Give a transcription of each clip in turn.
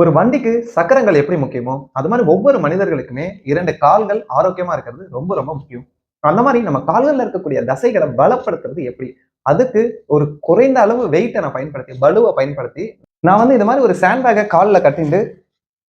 ஒரு வண்டிக்கு சக்கரங்கள் எப்படி முக்கியமோ அது மாதிரி ஒவ்வொரு மனிதர்களுக்குமே இரண்டு கால்கள் ஆரோக்கியமா இருக்கிறது ரொம்ப ரொம்ப முக்கியம். அந்த மாதிரி நம்ம கால்களில் இருக்கக்கூடிய தசைகளை பலப்படுத்துறது எப்படி? அதுக்கு ஒரு குறைந்த அளவு வெயிட்டை நான் பயன்படுத்தி பலுவை பயன்படுத்தி நான் வந்து இந்த மாதிரி ஒரு சாண்ட் பேக்கை காலில் கட்டிட்டு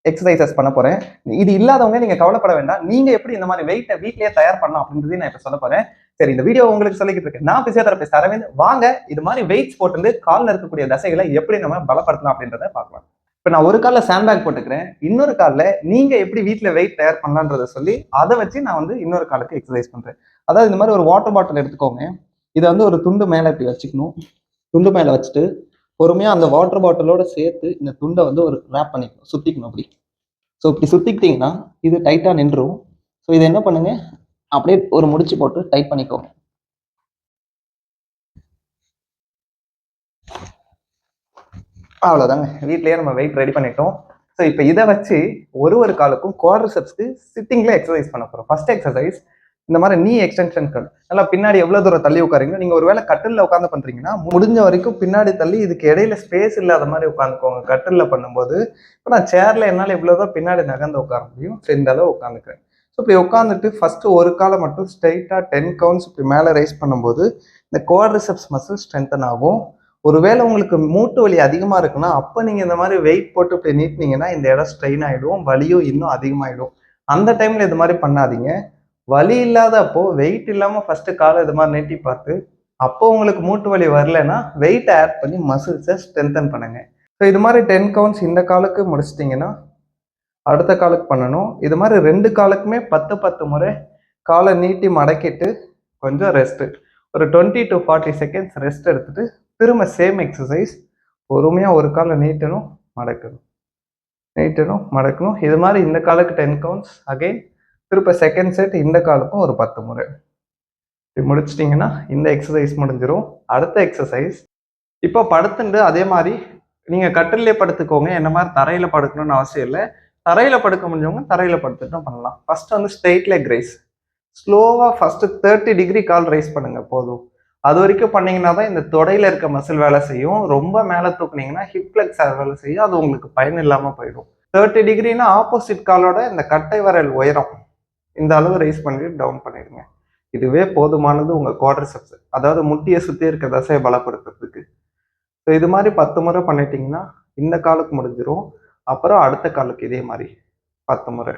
எக்ஸசைசஸ் பண்ண போறேன். இது இல்லாதவங்க நீங்க கவலைப்பட வேண்டாம். நீங்க எப்படி இந்த மாதிரி வெயிட்டை வீட்லயே தயார் பண்ணலாம் அப்படின்றதையும் நான் இப்ப சொல்ல போறேன். சரி இந்த வீடியோ உங்களுக்கு சொல்லிக்கிட்டு இருக்கேன். நான் பிசியோதெரபிஸ்ட் அரவிந்த். வாங்க இது மாதிரி வெயிட்ஸ் போட்டு காலில் இருக்கக்கூடிய தசைகளை எப்படி நம்ம பலப்படுத்தலாம் அப்படின்றத பார்க்கலாம். இப்போ நான் ஒரு காலில் சேண்ட் பேக் போட்டுக்கிறேன். இன்னொரு காலில் நீங்கள் எப்படி வீட்டில் வெயிட் தயார் பண்ணலான்றத சொல்லி அதை வச்சு நான் வந்து இன்னொரு காலுக்கு எக்ஸசைஸ் பண்ணுறேன் அதாவது இந்த மாதிரி ஒரு வாட்டர் பாட்டில் எடுத்துக்கோங்க. இதை வந்து ஒரு துண்டு மேலே இப்படி வச்சுக்கணும். துண்டு மேலே வச்சுட்டு பொறுமையாக அந்த வாட்டர் பாட்டிலோட சேர்த்து இந்த துண்டை வந்து ஒரு ரேப் பண்ணிக்கணும். சுற்றிக்கணும் அப்படி. ஸோ இப்படி சுற்றிக்கிட்டிங்கன்னா இது டைட்டாக நின்றுடும் ஸோ இதை என்ன பண்ணுங்கள் அப்படியே ஒரு முடிச்சு போட்டு டைட் பண்ணிக்கோங்க. அவ்வளோதாங்க வீட்லேயே நம்ம வெயிட் ரெடி பண்ணிட்டோம். ஸோ இப்போ இதை வச்சு ஒரு ஒரு காலுக்கும் குவாட்ரிசெப்ஸ்க்கு சிட்டிங்கில் எக்ஸசைஸ் பண்ண போகிறோம் ஃபர்ஸ்ட் எக்ஸசைஸ் இந்த மாதிரி நீ எக்ஸ்டென்ஷன்கள் நல்லா பின்னாடி எவ்வளோ தூரம் தள்ளி உட்காருங்க நீங்கள் ஒருவேளை கட்டிலில் உட்காந்து பண்ணுறீங்கன்னா முடிஞ்ச வரைக்கும் பின்னாடி தள்ளி இதுக்கு இடையில ஸ்பேஸ் இல்லாத மாதிரி உட்காந்துக்கோங்க. கட்டிலில் பண்ணும்போது இப்போ நான் சேரில் என்னால் எவ்வளோதான் பின்னாடி நகர்ந்து உட்கார முடியும்? ஸோ இந்த அளவு உட்காந்துக்கிறேன். ஸோ இப்படி உட்காந்துட்டு ஃபஸ்ட்டு ஒரு காலை மட்டும் ஸ்ட்ரைட்டாக டென் கவுண்ட்ஸ் இப்படி மேலே ரைஸ் பண்ணும்போது இந்த குவாட்ரிசெப்ஸ் மசில் ஸ்ட்ரென்தன் ஆகும். ஒருவேளை உங்களுக்கு மூட்டு வலி அதிகமாக இருக்குன்னா அப்போ நீங்கள் இந்த மாதிரி வெயிட் போட்டு இப்படி நீட்டினீங்கன்னா இந்த இடம் ஸ்ட்ரெயின் ஆகிடும் வலியும் இன்னும் அதிகமாகிடும் அந்த டைமில் இது மாதிரி பண்ணாதீங்க. வலி இல்லாத அப்போ வெயிட் இல்லாமல் ஃபஸ்ட்டு காலை இது மாதிரி நீட்டி பார்த்து அப்போ உங்களுக்கு மூட்டு வலி வரலன்னா வெயிட்டை ஆட் பண்ணி மசில்ஸை ஸ்ட்ரென்தன் பண்ணுங்க. ஸோ இது மாதிரி டென் கவுண்ட்ஸ் இந்த காலுக்கு முடிச்சிட்டிங்கன்னா அடுத்த காலுக்கு பண்ணணும். இது மாதிரி ரெண்டு காலுக்குமே பத்து பத்து முறை காலை நீட்டி மடக்கிட்டு கொஞ்சம் ரெஸ்ட்டு ஒரு twenty to forty seconds rest எடுத்துட்டு திரும்ப சேம் எக்ஸசைஸ் பொறுமையாக ஒரு காலை நீட்டணும் மடக்கணும். நீட்டணும் மடக்கணும். இது மாதிரி இந்த காலுக்கு டென் கவுண்ட்ஸ் அகைன் திரும்ப செகண்ட் செட் இந்த காலுக்கும் ஒரு பத்து முறை. இப்படி முடிச்சிட்டிங்கன்னா இந்த எக்ஸசைஸ் முடிஞ்சிடும் அடுத்த எக்ஸசைஸ் இப்போ படுத்துண்டு அதே மாதிரி நீங்கள் கட்டிலே படுத்துக்கோங்க. என்ன மாதிரி தரையில் படுக்கணும்னு அவசியம் இல்லை. தரையில் படுக்க முடிஞ்சவங்க தரையில் படுத்துட்டும் பண்ணலாம். ஃபஸ்ட்டு வந்து ஸ்ட்ரெயிட் லெக் ரைஸ் ஸ்லோவாக ஃபஸ்ட்டு தேர்ட்டி டிகிரி கால் ரைஸ் பண்ணுங்கள் போதும். அது வரைக்கும் பண்ணீங்கன்னா தான் இந்த தொடையில இருக்க மசில் வேலை செய்யும். ரொம்ப மேலே தூக்குனீங்கன்னா ஹிப் வேலை செய்யும். அது உங்களுக்கு பயன் இல்லாமல் போயிடும். தேர்ட்டி டிகிரினா ஆப்போசிட் காலோட இந்த கட்டை வரல் உயரம் இந்த அளவு ரைஸ் பண்ணிட்டு டவுன் பண்ணிடுங்க. இதுவே போதுமானது உங்கள் குவாட்ரிசெப்ஸ் அதாவது முட்டியை சுற்றி இருக்க தசையை பலப்படுத்துறதுக்கு. ஸோ இது மாதிரி பத்து முறை பண்ணிட்டீங்கன்னா இந்த காலுக்கு முடிஞ்சிடும் அப்புறம் அடுத்த காலுக்கு இதே மாதிரி பத்து முறை.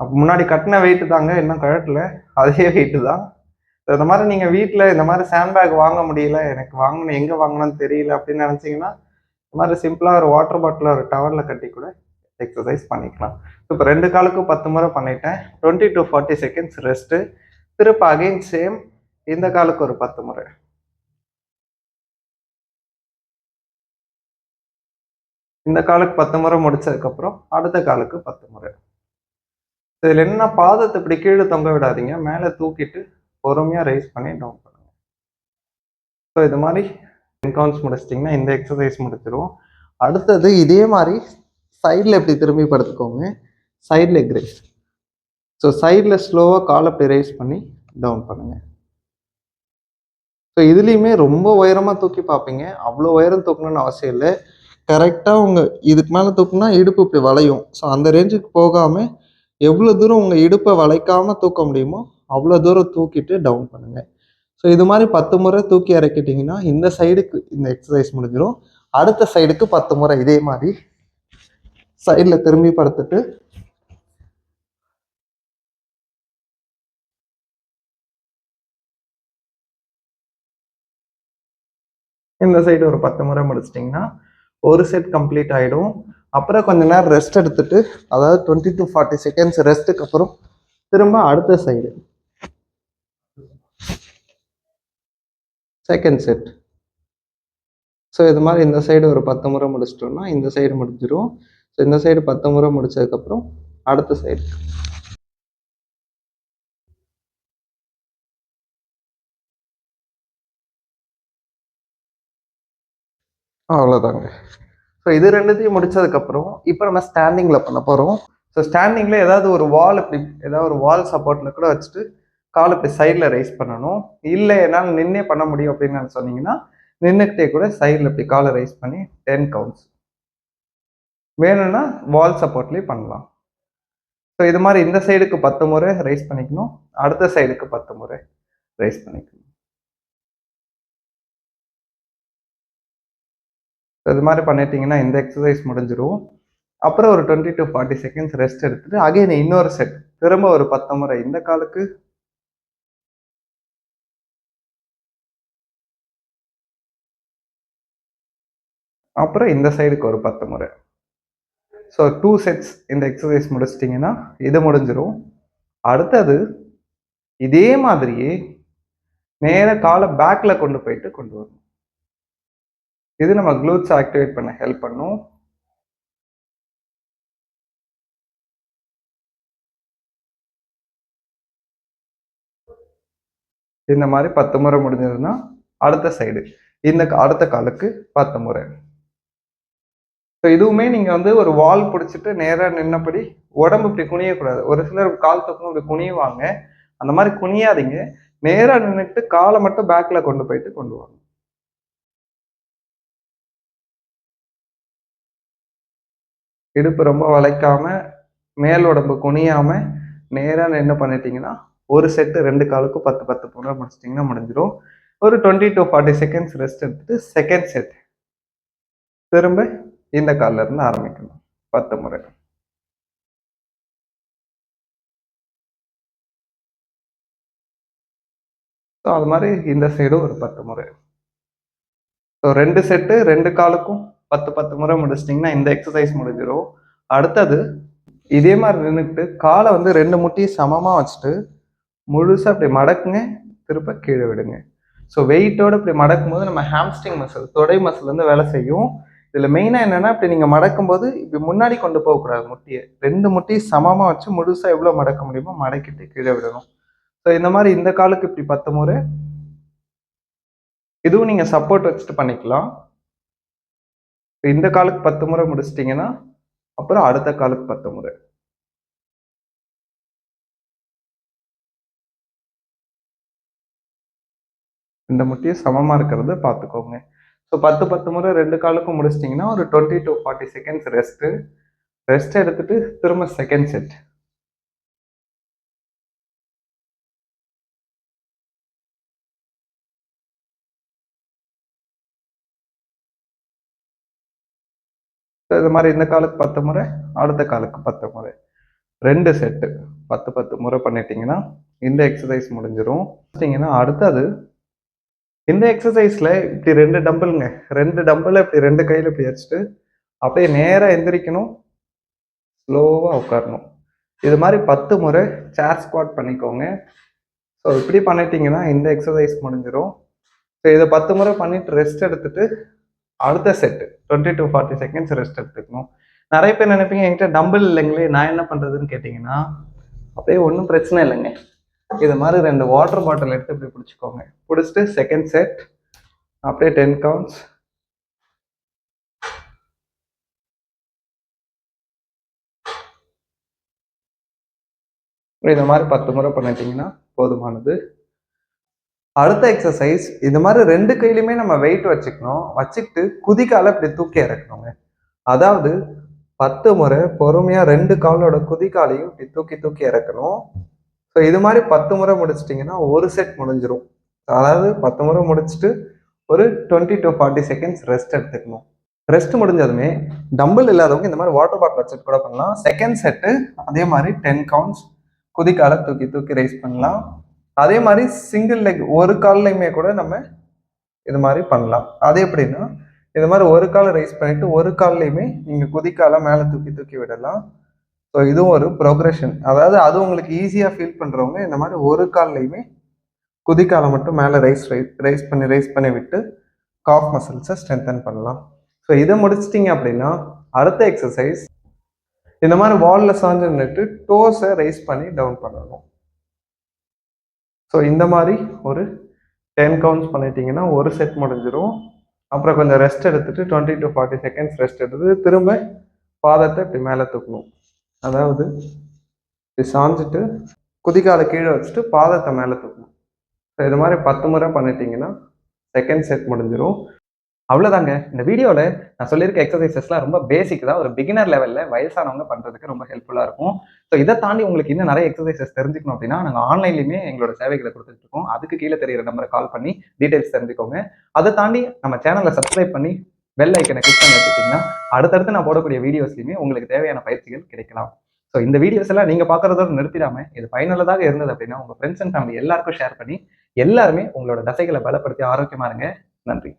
அப்போ முன்னாடி கட்டின வெயிட்டு தாங்க இன்னும் கழட்டல. அதே வெயிட்டு தான். இந்த மாதிரி நீங்கள் வீட்டில் இந்த மாதிரி சேண்ட் பேக் வாங்க முடியல எனக்கு வாங்கணும் எங்கே வாங்கணும்னு தெரியல அப்படின்னு நினச்சிங்கன்னா இந்த மாதிரி சிம்பிளாக ஒரு வாட்டர் பாட்டில் ஒரு டவரில் கட்டி கூட எக்ஸசைஸ் பண்ணிக்கலாம். இப்போ ரெண்டு காலுக்கும் பத்து முறை பண்ணிட்டேன். Twenty to forty seconds rest திருப்ப அகைன் சேம் இந்த காலுக்கு ஒரு பத்து முறை. இந்த காலுக்கு பத்து முறை முடிச்சதுக்கப்புறம் அடுத்த காலுக்கு பத்து முறை. இதில் என்ன பாதத்தை இப்படி கீழே தொங்க விடாதீங்க மேலே தூக்கிட்டு பொறுமையாக ரைஸ் பண்ணி டவுன் பண்ணுங்கள் ஸோ இது மாதிரி இன்கவுண்ட்ஸ் முடிச்சிட்டிங்கன்னா இந்த எக்ஸசைஸ் முடிச்சிடும் அடுத்தது இதே மாதிரி சைடில் இப்படி திரும்பி படுத்துக்கோங்க? சைட் லெக் ரைஸ் ஸோ சைடில் ஸ்லோவாக கால் இப்படி ரைஸ் பண்ணி டவுன் பண்ணுங்கள் ஸோ இதுலேயுமே ரொம்ப உயரமாக தூக்கி பார்ப்பீங்க. அவ்வளோ உயரம் தூக்கணும்னு அவசியம் இல்லை. கரெக்டாக உங்கள் இதுக்கு மேலே தூக்குனா இடுப்பு இப்படி வளையும். ஸோ அந்த ரேஞ்சுக்கு போகாமல் எவ்வளோ தூரம் உங்கள் இடுப்பை வளைக்காமல் தூக்க முடியுமோ அவ்வளோ தூரம் தூக்கிட்டு டவுன் பண்ணுங்கள் ஸோ இது மாதிரி பத்து முறை தூக்கி இறக்கிட்டிங்கன்னா இந்த சைடுக்கு இந்த எக்ஸசைஸ் முடிஞ்சிடும் அடுத்த சைடுக்கு பத்து முறை இதே மாதிரி சைடில் திரும்பி படுத்துட்டு இந்த சைடு ஒரு பத்து முறை முடிச்சிட்டிங்கன்னா ஒரு செட் கம்ப்ளீட் ஆகிடும் அப்புறம் கொஞ்ச நேரம் ரெஸ்ட் எடுத்துட்டு அதாவது டுவெண்ட்டி டு ஃபார்ட்டி செகண்ட்ஸ் ரெஸ்ட்டுக்கு அப்புறம் திரும்ப அடுத்த சைடு செகண்ட் செட் ஸோ இது மாதிரி இந்த சைடு ஒரு பத்து முறை முடிச்சிட்டோம்னா இந்த சைடு முடிஞ்சிடும் ஸோ இந்த சைடு பத்து முறை முடிச்சதுக்கப்புறம் அடுத்த சைடு அவ்வளோதாங்க ஸோ இது ரெண்டுத்தையும் முடிச்சதுக்கப்புறம் இப்போ நம்ம ஸ்டாண்டிங்கில் பண்ண போகிறோம் ஸோ ஸ்டாண்டிங்கில் ஏதாவது ஒரு வால் இப்படி ஏதாவது ஒரு வால் சப்போர்ட்டில் கூட வச்சுட்டு கால் இப்படி சைடில் ரைஸ் பண்ணணும். இல்லை என்னால் நின்னே பண்ண முடியும் அப்படின்னு சொன்னீங்கன்னா நின்றுக்கிட்டே கூட சைடில் இப்படி காலை ரைஸ் பண்ணி டென் கவுண்ட்ஸ் வேணும்னா வால் சப்போர்ட்லேயும் பண்ணலாம். ஸோ இது மாதிரி இந்த சைடுக்கு பத்து முறை ரைஸ் பண்ணிக்கணும். அடுத்த சைடுக்கு பத்து முறை ரைஸ் பண்ணிக்கணும். இது மாதிரி பண்ணிட்டீங்கன்னா இந்த எக்ஸசைஸ் முடிஞ்சிடும் அப்புறம் ஒரு twenty to forty seconds rest எடுத்துட்டு அகைன் இன்னொரு செட் திரும்ப ஒரு பத்து முறை இந்த காலுக்கு அப்புறம் இந்த சைடுக்கு ஒரு பத்து முறை. ஸோ டூ செட்ஸ் இந்த எக்ஸசைஸ் முடிச்சிட்டிங்கன்னா இது முடிஞ்சிடும் அடுத்தது இதே மாதிரியே நேர காலை பேக்கில் கொண்டு போயிட்டு கொண்டு வரணும். இது நம்ம க்ளூத்ஸ் ஆக்டிவேட் பண்ண ஹெல்ப் பண்ணும். இந்த மாதிரி பத்து முறை முடிஞ்சதுன்னா அடுத்த சைடு இந்த அடுத்த காலுக்கு பத்து முறை. ஸோ இதுவுமே நீங்கள் வந்து ஒரு வால் பிடிச்சிட்டு நேராக நின்னபடி உடம்பு இப்படி குனியக்கூடாது. ஒரு சிலர் கால் தூக்கம் இப்படி குனியுவாங்க. அந்த மாதிரி குனியாதீங்க. நேராக நின்றுட்டு காலை மட்டும் பேக்கில் கொண்டு போயிட்டு கொண்டு வாங்க. இடுப்பு ரொம்ப வளைக்காம மேல் உடம்பு குனியாம நேராக என்ன பண்ணிட்டீங்கன்னா ஒரு செட்டு ரெண்டு காலுக்கும் பத்து பத்து முறை முடிச்சிட்டிங்கன்னா முடிஞ்சிடும் ஒரு twenty to forty seconds rest எடுத்துட்டு செகண்ட் செட் திரும்ப இந்த காலில் இருந்து ஆரம்பிக்கணும். பத்து முறை. ஸோ அது மாதிரி இந்த சைடும் ஒரு பத்து முறை. ஸோ ரெண்டு செட்டு ரெண்டு காலுக்கும் பத்து பத்து முறை முடிச்சிட்டிங்கன்னா இந்த எக்ஸசைஸ் முடிஞ்சிடும் அடுத்தது இதே மாதிரி நின்றுட்டு காலை வந்து ரெண்டு முட்டியும் சமமாக வச்சுட்டு முழுசாக அப்படி மடக்குங்க திருப்ப கீழே விடுங்க. ஸோ வெயிட்டோடு இப்படி மடக்கும் போது நம்ம ஹாம்ஸ்டிங் மசில் தொடை மசில் வந்து வேலை செய்யும். இதில் மெயினாக என்னென்னா இப்படி நீங்கள் மடக்கும் போது இப்படி முன்னாடி கொண்டு போகக்கூடாது முட்டியை. ரெண்டு முட்டியை சமமாக வச்சு முழுசாக எவ்வளோ மடக்க முடியுமோ மடக்கிட்டு கீழே விடணும். ஸோ இந்த மாதிரி இந்த காலுக்கு இப்படி பத்து முறை. இதுவும் நீங்கள் சப்போர்ட் வச்சுட்டு பண்ணிக்கலாம். இந்த காலுக்கு பத்து முறை முடிச்சிட்டிங்கன்னா அப்புறம் அடுத்த காலுக்கு பத்து முறை. இந்த முட்டியை சமமாக இருக்கிறத பார்த்துக்கோங்க. ஸோ பத்து பத்து முறை ரெண்டு காலுக்கும் முடிச்சிட்டிங்கன்னா ஒரு twenty to forty seconds rest rest எடுத்துட்டு திரும்ப செகண்ட் செட் இது மாதிரி இந்த காலுக்கு பத்து முறை அடுத்த காலுக்கு பத்து முறை. ரெண்டு செட்டு பத்து பத்து முறை பண்ணிட்டீங்கன்னா இந்த எக்ஸசைஸ் முடிஞ்சிடும் அடுத்தது இந்த எக்ஸசைஸில் இப்படி ரெண்டு டம்பிள்ங்க ரெண்டு டம்பிளை இப்படி ரெண்டு கையில் இப்படி அடிச்சுட்டு அப்படியே நேராக எந்திரிக்கணும். ஸ்லோவாக உட்காரணும். இது மாதிரி பத்து முறை சேர் ஸ்குவாட் பண்ணிக்கோங்க. ஸோ இப்படி பண்ணிட்டீங்கன்னா இந்த எக்ஸசைஸ் முடிஞ்சிடும் ஸோ இதை பத்து முறை பண்ணிட்டு ரெஸ்ட் எடுத்துட்டு அடுத்த set twenty to forty seconds rest எடுத்துக்கணும். நிறைய பேர் நினைப்பீங்க என்கிட்ட டம்பிள் இல்லைங்களே நான் என்ன பண்ணுறதுன்னு கேட்டிங்கன்னா அப்படியே ஒன்றும் பிரச்சனை இல்லைங்க. இது மாதிரி ரெண்டு வாட்டர் பாட்டில் எடுத்து இப்படி பிடிச்சிக்கோங்க. பிடிச்சிட்டு செகண்ட் செட் அப்படியே டென் கவுண்ட்ஸ் இந்த மாதிரி பத்து முறை பண்ணிட்டீங்கன்னா போதுமானது. அடுத்த எக்ஸசைஸ் இந்த மாதிரி ரெண்டு கையிலுமே நம்ம வெயிட் வச்சுக்கணும். வச்சுக்கிட்டு குதிக்கால இப்படி தூக்கி இறக்கணுங்க. அதாவது பத்து முறை பொறுமையாக ரெண்டு காலோட குதிக்காலையும் இப்படி தூக்கி தூக்கி இறக்கணும். ஸோ இது மாதிரி பத்து முறை முடிச்சிட்டிங்கன்னா ஒரு செட் முடிஞ்சிடும் அதாவது பத்து முறை முடிச்சுட்டு ஒரு twenty to forty seconds rest எடுத்துக்கணும். ரெஸ்ட் முடிஞ்சதுமே டம்பிள் இல்லாதவங்க இந்த மாதிரி வாட்டர் பாட்டில் வச்சுட்டு கூட பண்ணலாம். செகண்ட் செட்டு அதே மாதிரி டென் கவுண்ட்ஸ் குதிக்கால தூக்கி தூக்கி ரைஸ் பண்ணலாம். அதே மாதிரி சிங்கிள் லெக் ஒரு கால்லையுமே கூட நம்ம இது மாதிரி பண்ணலாம். அது எப்படின்னா இது மாதிரி ஒரு கால் ரைஸ் பண்ணிவிட்டு ஒரு கால்லையுமே நீங்கள் குதிக்கால மேலே தூக்கி தூக்கி விடலாம். ஸோ இதுவும் ஒரு ப்ரோக்ரெஷன் அதாவது அது உங்களுக்கு ஈஸியாக ஃபீல் பண்ணுறவங்க இந்த மாதிரி ஒரு கால்லையுமே குதிக்காலை மட்டும் மேலே ரைஸ் ரைஸ் ரைஸ் பண்ணி ரைஸ் பண்ணி விட்டு காஃப் மசில்ஸை ஸ்ட்ரென்தன் பண்ணலாம். ஸோ இதை முடிச்சிட்டிங்க அப்படின்னா அடுத்த எக்ஸசைஸ் இந்த மாதிரி வாலில் சாஞ்சு நின்றுட்டு டோஸை ரைஸ் பண்ணி டவுன் பண்ணணும். ஸோ இந்த மாதிரி ஒரு டென் கவுண்ட்ஸ் பண்ணிட்டீங்கன்னா ஒரு செட் முடிஞ்சிடும் அப்புறம் கொஞ்சம் ரெஸ்ட் எடுத்துட்டு twenty to forty seconds rest எடுத்து திரும்ப பாதத்தை இப்படி மேலே தூக்கணும். அதாவது இது சாஞ்சிட்டு குதிகால கீழே வச்சுட்டு பாதத்தை மேலே தூக்கணும். ஸோ இது மாதிரி பத்து முறை பண்ணிட்டீங்கன்னா செகண்ட் செட் முடிஞ்சிடும் அவ்வளோதாங்க இந்த வீடியோவில் நான் சொல்லியிருக்க எக்ஸசைசஸ்லாம் ரொம்ப பேசிக் தான். ஒரு பிகினர் லெவலில் வயசானவங்க பண்ணுறதுக்கு ரொம்ப ஹெல்ப்ஃபுல்லாக இருக்கும். ஸோ இதை தாண்டி உங்களுக்கு இன்னும் நிறைய எக்ஸசைசஸ் தெரிஞ்சுக்கணும் அப்படின்னா நாங்கள் ஆன்லைன்லையுமே எங்களோட சேவைகளை கொடுத்துட்டு இருக்கோம். அதுக்கு கீழே தெரியிற நம்பரை கால் பண்ணி டீட்டெயில்ஸ் தெரிஞ்சுக்கோங்க. அதை தாண்டி நம்ம சேனலை சப்ஸ்கிரைப் பண்ணி பெல் ஐக்கனை கிளிக் பண்ணி வச்சுட்டிங்கன்னா அடுத்தடுத்து நான் போடக்கூடிய வீடியோஸ்லையுமே உங்களுக்கு தேவையான பயிற்சிகள் கிடைக்கலாம். ஸோ இந்த வீடியோஸ் எல்லாம் நீங்கள் பார்க்குறதோட நிறுத்திடாம இது பயனுள்ளதாக இருந்தது அப்படின்னா உங்கள் ஃப்ரெண்ட்ஸ் அண்ட் ஃபேமிலி எல்லாருக்கும் ஷேர் பண்ணி எல்லாருமே உங்களோட தசைகளை பலப்படுத்தி ஆரோக்கியமா இருங்க. நன்றி.